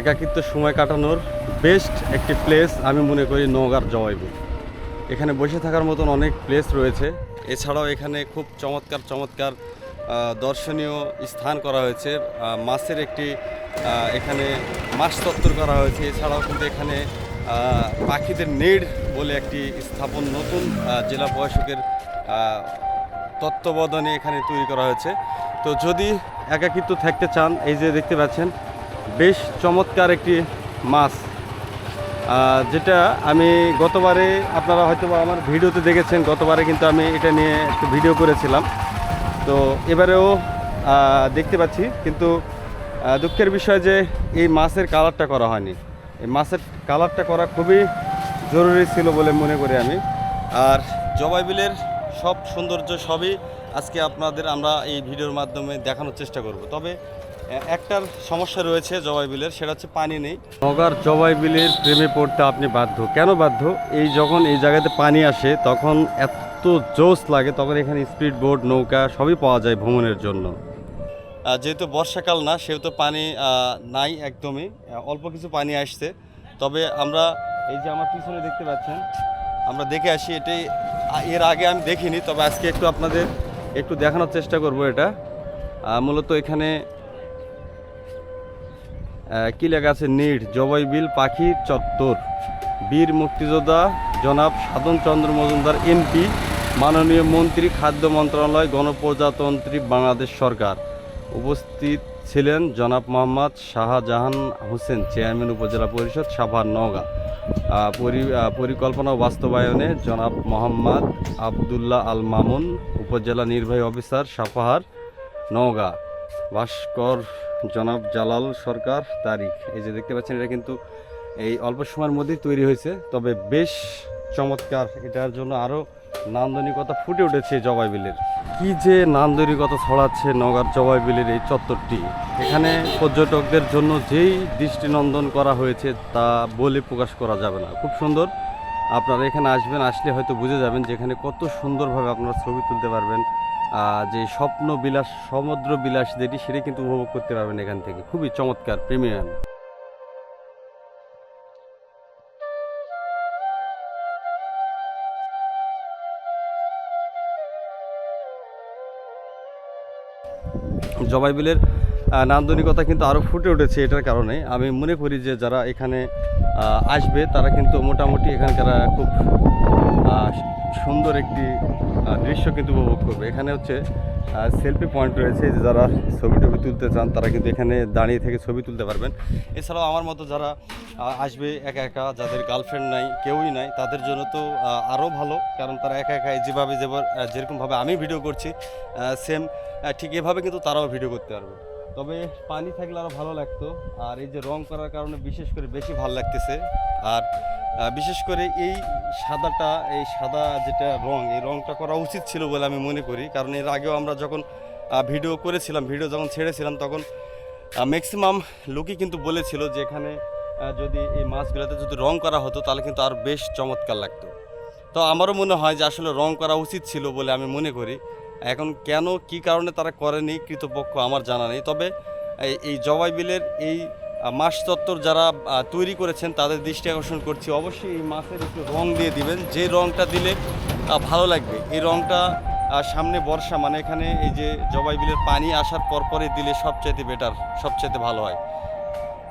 একাকিত্ব সময় কাটানোর বেস্ট একটি প্লেস আমি মনে করি নওগাঁর জবাইবুল এখানে বসে থাকার মতন অনেক প্লেস রয়েছে। এছাড়াও এখানে খুব চমৎকার চমৎকার দর্শনীয় স্থান করা হয়েছে। মাছের একটি এখানে মাছ তত্ত্বর করা হয়েছে। এছাড়াও কিন্তু এখানে পাখিদের নেড় বলে একটি স্থাপন নতুন জেলা প্রশাসকের তত্ত্বাবধানে এখানে তৈরি করা হয়েছে। তো যদি একাকিত্ব থাকতে চান, এই যে দেখতে পাচ্ছেন বেশ চমৎকার একটি মাছ। যেটা আমি গতবারে আপনারা হয়তো আমার ভিডিওতে দেখেছেন, গতবারে কিন্তু আমি এটা নিয়ে একটু ভিডিও করেছিলাম। তো এবারেও দেখতে পাচ্ছি, কিন্তু দুঃখের বিষয় যে এই মাছের কালারটা করা হয়নি। এই মাছের কালারটা করা খুবই জরুরি ছিল বলে মনে করি আমি। আর জবাইবিলের সব সৌন্দর্য সবই আজকে আপনাদের আমরা এই ভিডিওর মাধ্যমে দেখানোর চেষ্টা করব। তবে একটার সমস্যা রয়েছে জবাই বিলের সেটা হচ্ছে পানি নেই। নগার জবাই বিলের প্রেমে পড়তে আপনি বাধ্য। কেন বাধ্য? এই যখন এই জায়গাতে পানি আসে তখন এত জোশ লাগে তখন এখানে স্পিড বোট নৌকা সবই পাওয়া যায় ভ্রমণের জন্য। যেহেতু বর্ষাকাল না সেহেতু পানি নাই একদমই। অল্প কিছু পানি আসছে। তবে আমরা এই যে আমার পিছনে দেখতে পাচ্ছেন আমরা দেখে আসি এটাই এর আগে আমি দেখিনি তবে আজকে একটু আপনাদের একটু দেখানোর চেষ্টা করব এটা। মূলত এখানে কি লেখা নিড় জবাইবিল পাখি চত্বর। বীর মুক্তিযোদ্ধা জনাব সাধন চন্দ্র মজুমদার, এমপি, মাননীয় মন্ত্রী, খাদ্য মন্ত্রণালয়, গণপ্রজাতন্ত্রী বাংলাদেশ সরকার। উপস্থিত ছিলেন জনাব মোহাম্মদ শাহজাহান হোসেন, চেয়ারম্যান উপজেলা পরিষদ, সাভার, নওগাঁ। পরি- পরিকল্পনা বাস্তবায়নে জনাব মোহাম্মদ আবদুল্লাহ আল মামুন উপজেলা নির্বাহী অফিসার সাপাহার নওগাঁ। ভাস্কর, জনাব জালাল সরকার তারিখ। এই যে দেখতে পাচ্ছেন, এটা কিন্তু এই অল্প সময়ের মধ্যেই তৈরি হয়েছে। তবে বেশ চমৎকার, এটার জন্য আরও নান্দনিকতা ফুটে উঠেছে জবাই বিলের। কি যে নান্দনিকতা ছড়াচ্ছে নগার জবাইবিলের এই চত্বরটি। এখানে পর্যটকদের জন্য যেই দৃষ্টিনন্দন করা হয়েছে, তা বলে প্রকাশ করা যাবে না। খুব সুন্দর। আপনারা এখানে আসবেন, আসলে হয়তো বুঝে যাবেন যে এখানে কত সুন্দরভাবে আপনারা ছবি তুলতে পারবেন। যে স্বপ্ন বিলাস সমুদ্র বিলাস যেটি সেটি কিন্তু উপভোগ করতে পারবেন এখান থেকে। খুবই চমৎকার প্রিমিয়াম। জবাইবিলের আহ, নান্দনিকতা কিন্তু আরও ফুটে উঠেছে এটার কারণে। আমি মনে করি যে যারা এখানে আসবে তারা কিন্তু মোটামুটি এখানকার খুব সুন্দর একটি দৃশ্য কিন্তু উপভোগ করবে। এখানে হচ্ছে সেলফি পয়েন্ট রয়েছে। যে যারা ছবি টবি তুলতে চান, তারা কিন্তু এখানে দাঁড়িয়ে থেকে ছবি তুলতে পারবেন। এছাড়াও আমার মতো যারা আসবে একা একা, যাদের গার্লফ্রেন্ড নাই, কেউই নাই, তাদের জন্য তো আরও ভালো। কারণ তারা একা একা যেভাবে যেরকমভাবে আমি ভিডিও করছি সেম ঠিক এভাবে কিন্তু তারাও ভিডিও করতে পারবে। তবে পানি থাকলে আরও ভালো লাগতো। আর এই যে রং করার কারণে বিশেষ করে বেশি ভালো লাগতেছে। আর বিশেষ করে এই সাদাটা, এই সাদা যেটা রং, এই রংটা করা উচিত ছিল বলে আমি মনে করি। কারণ এর আগেও আমরা যখন ভিডিও করেছিলাম, ভিডিও যখন ছেড়েছিলাম, তখন ম্যাক্সিমাম লোকই কিন্তু বলেছিল যে এখানে যদি এই মাছগুলোতে যদি রং করা হতো, তাহলে কিন্তু আর বেশ চমৎকার লাগতো। তো আমারও মনে হয় যে আসলে রং করা উচিত ছিল বলে আমি মনে করি। এখন কেন, কি কারণে তারা করেনি, কৃতপক্ষ আমার জানা নেই। তবে এই- জবাই বিলের এই মাছ চত্বর যারা তৈরি করেছেন, তাদের দৃষ্টি আকর্ষণ করছি। অবশ্যই এই মাছের একটু রং দিয়ে দিবেন। যে রংটা দিলে ভালো লাগবে। এই রংটা সামনে বর্ষা মানে এখানে এই যে জবাই বিলের পানি আসার পরপরই দিলে সবচাইতে বেটার সবচাইতে ভালো হয়।